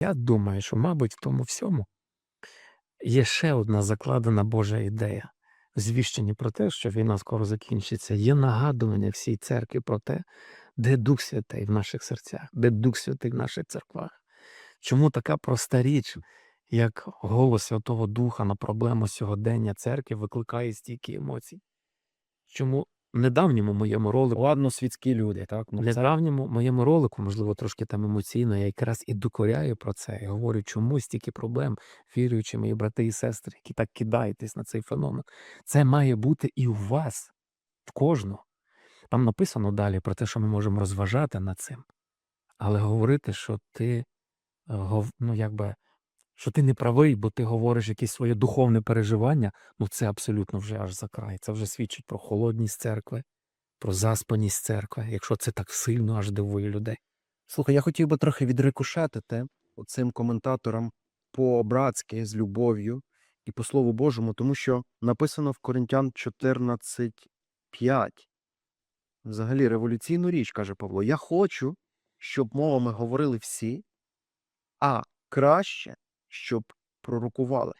Я думаю, що, мабуть, в тому всьому є ще одна закладена Божа ідея. Звіщення про те, що війна скоро закінчиться, є нагадування всій церкві про те, де Дух Святий в наших серцях, де Дух Святий в наших церквах. Чому така проста річ, як голос Святого Духа на проблему сьогодення церкви викликає стільки емоцій? Чому в недавньому моєму ролику Ладно, світські люди, так? Ну, недавньому моєму ролику, можливо, трошки там емоційно, я якраз і докоряю про це. і говорю, чому стільки проблем, віруючи мої брати і сестри, які так кидаєтесь на цей феномен. Це має бути і у вас, в кожного. Там написано далі про те, що ми можемо розважати над цим, але говорити, що ти, е, ну, якби, що ти не правий, бо ти говориш якесь своє духовне переживання, ну це абсолютно вже аж за край. Це вже свідчить про холодність церкви, про заспаність церкви, якщо це так сильно аж дивує людей. Слухай, я хотів би трохи відрикошетити цим коментаторам по-братськи, з любов'ю і по Слову Божому, тому що написано в Коринтян 14.5. Взагалі революційну річ, каже Павло. Я хочу, щоб мовами говорили всі, а краще, щоб пророкували.